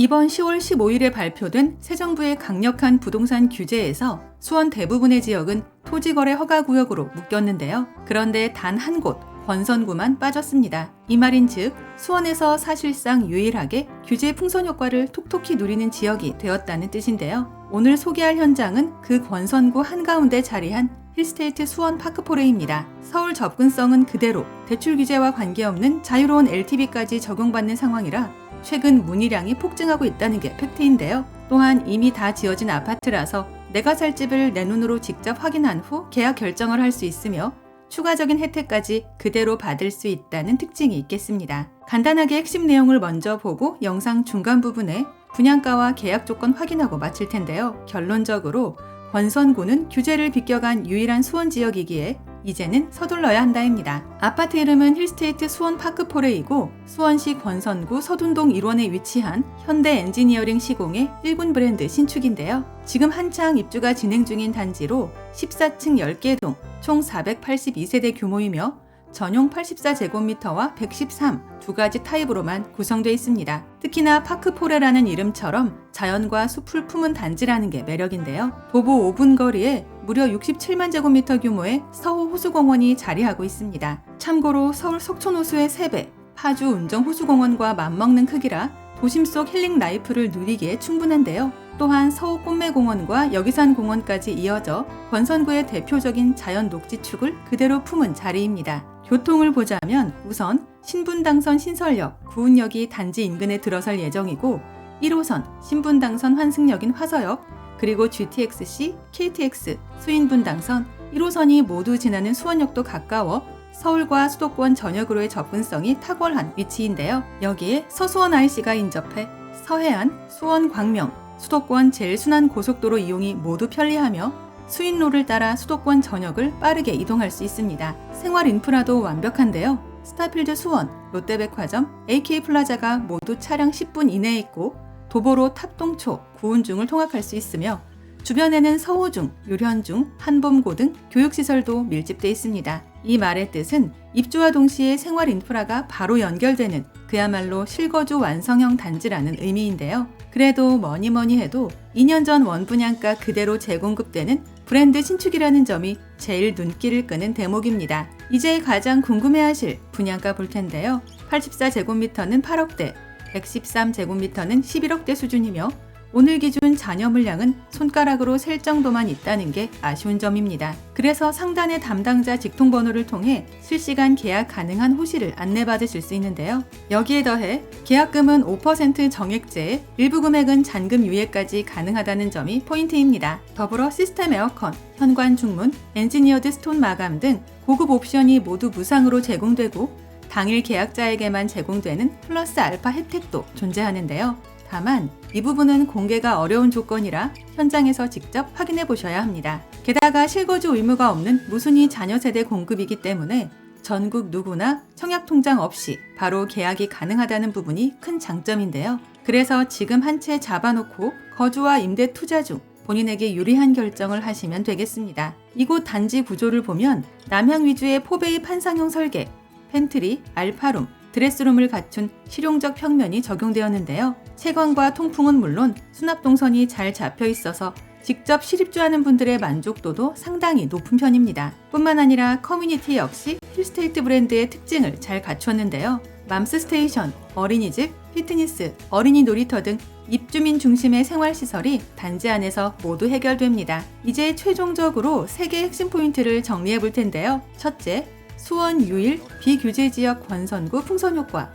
이번 10월 15일에 발표된 새 정부의 강력한 부동산 규제에서 수원 대부분의 지역은 토지거래 허가구역으로 묶였는데요. 그런데 단 한 곳, 권선구만 빠졌습니다. 이 말인 즉 수원에서 사실상 유일하게 규제 풍선 효과를 톡톡히 누리는 지역이 되었다는 뜻인데요. 오늘 소개할 현장은 그 권선구 한가운데 자리한 힐스테이트 수원 파크포레입니다. 서울 접근성은 그대로 대출 규제와 관계없는 자유로운 LTV까지 적용받는 상황이라 최근 문의량이 폭증하고 있다는 게 팩트인데요. 또한 이미 다 지어진 아파트라서 내가 살 집을 내 눈으로 직접 확인한 후 계약 결정을 할 수 있으며 추가적인 혜택까지 그대로 받을 수 있다는 특징이 있겠습니다. 간단하게 핵심 내용을 먼저 보고 영상 중간 부분에 분양가와 계약 조건 확인하고 마칠 텐데요. 결론적으로 권선구는 규제를 비껴간 유일한 수원 지역이기에 이제는 서둘러야 한다입니다. 아파트 이름은 힐스테이트 수원 파크포레이고 수원시 권선구 서둔동 1원에 위치한 현대 엔지니어링 시공의 1군 브랜드 신축인데요. 지금 한창 입주가 진행 중인 단지로 14층 10개 동, 총 482세대 규모이며 전용 84제곱미터와 113 두 가지 타입으로만 구성되어 있습니다. 특히나 파크포레라는 이름처럼 자연과 숲을 품은 단지라는 게 매력인데요. 도보 5분 거리에 무려 67만 제곱미터 규모의 서호 호수공원이 자리하고 있습니다. 참고로 서울 석촌호수의 3배, 파주 운정 호수공원과 맞먹는 크기라 도심 속 힐링 라이프를 누리기에 충분한데요. 또한 서호 꽃매공원과 여기산 공원까지 이어져 권선구의 대표적인 자연 녹지축을 그대로 품은 자리입니다. 교통을 보자면 우선 신분당선 신설역, 구운역이 단지 인근에 들어설 예정이고 1호선 신분당선 환승역인 화서역, 그리고 GTX-C, KTX, 수인분당선 1호선이 모두 지나는 수원역도 가까워 서울과 수도권 전역으로의 접근성이 탁월한 위치인데요. 여기에 서수원 IC가 인접해 서해안, 수원, 광명, 수도권 제일 순환 고속도로 이용이 모두 편리하며 수인로를 따라 수도권 전역을 빠르게 이동할 수 있습니다. 생활 인프라도 완벽한데요. 스타필드 수원, 롯데백화점, AK플라자가 모두 차량 10분 이내에 있고 도보로 탑동초, 구운중을 통학할 수 있으며 주변에는 서호중, 유련중, 한범고 등 교육시설도 밀집돼 있습니다. 이 말의 뜻은 입주와 동시에 생활 인프라가 바로 연결되는 그야말로 실거주 완성형 단지라는 의미인데요. 그래도 뭐니 뭐니 해도 2년 전 원분양가 그대로 재공급되는 브랜드 신축이라는 점이 제일 눈길을 끄는 대목입니다. 이제 가장 궁금해하실 분양가 볼 텐데요. 84제곱미터는 8억대, 113제곱미터는 11억대 수준이며 오늘 기준 잔여 물량은 손가락으로 셀 정도만 있다는 게 아쉬운 점입니다. 그래서 상단의 담당자 직통 번호를 통해 실시간 계약 가능한 호실을 안내받으실 수 있는데요. 여기에 더해 계약금은 5% 정액제에 일부 금액은 잔금 유예까지 가능하다는 점이 포인트입니다. 더불어 시스템 에어컨, 현관 중문, 엔지니어드 스톤 마감 등 고급 옵션이 모두 무상으로 제공되고 당일 계약자에게만 제공되는 플러스 알파 혜택도 존재하는데요. 다만 이 부분은 공개가 어려운 조건이라 현장에서 직접 확인해 보셔야 합니다. 게다가 실거주 의무가 없는 무순위 자녀 세대 공급이기 때문에 전국 누구나 청약 통장 없이 바로 계약이 가능하다는 부분이 큰 장점인데요. 그래서 지금 한 채 잡아놓고 거주와 임대 투자 중 본인에게 유리한 결정을 하시면 되겠습니다. 이곳 단지 구조를 보면 남향 위주의 포베이 판상형 설계, 펜트리, 알파룸, 드레스룸을 갖춘 실용적 평면이 적용되었는데요. 채광과 통풍은 물론 수납 동선이 잘 잡혀 있어서 직접 실입주하는 분들의 만족도도 상당히 높은 편입니다. 뿐만 아니라 커뮤니티 역시 힐스테이트 브랜드의 특징을 잘 갖췄는데요. 맘스 스테이션, 어린이집, 피트니스, 어린이 놀이터 등 입주민 중심의 생활시설이 단지 안에서 모두 해결됩니다. 이제 최종적으로 3개 핵심 포인트를 정리해 볼 텐데요. 첫째, 수원 유일 비규제 지역 권선구 풍선 효과,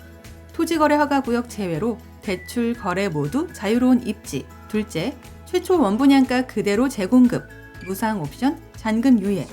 토지거래 허가구역 제외로 대출 거래 모두 자유로운 입지. 둘째, 최초 원분양가 그대로 재공급, 무상 옵션, 잔금 유예.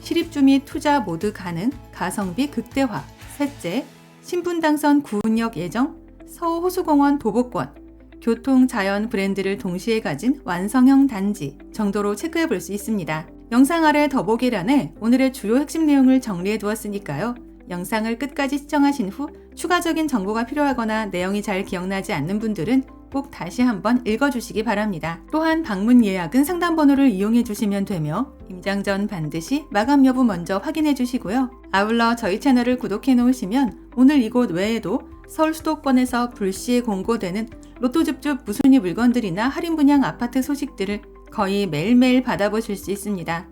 실입주 및 투자 모두 가능, 가성비 극대화. 셋째, 신분 당선 구운역 예정, 서호 호수공원 도보권, 교통 자연 브랜드를 동시에 가진 완성형 단지 정도로 체크해 볼 수 있습니다. 영상 아래 더보기란에 오늘의 주요 핵심 내용을 정리해 두었으니까요. 영상을 끝까지 시청하신 후 추가적인 정보가 필요하거나 내용이 잘 기억나지 않는 분들은 꼭 다시 한번 읽어주시기 바랍니다. 또한 방문 예약은 상담 번호를 이용해 주시면 되며 임장 전 반드시 마감 여부 먼저 확인해 주시고요. 아울러 저희 채널을 구독해 놓으시면 오늘 이곳 외에도 서울 수도권에서 불시에 공고되는 로또줍줍 무순위 물건들이나 할인 분양 아파트 소식들을 거의 매일매일 받아보실 수 있습니다.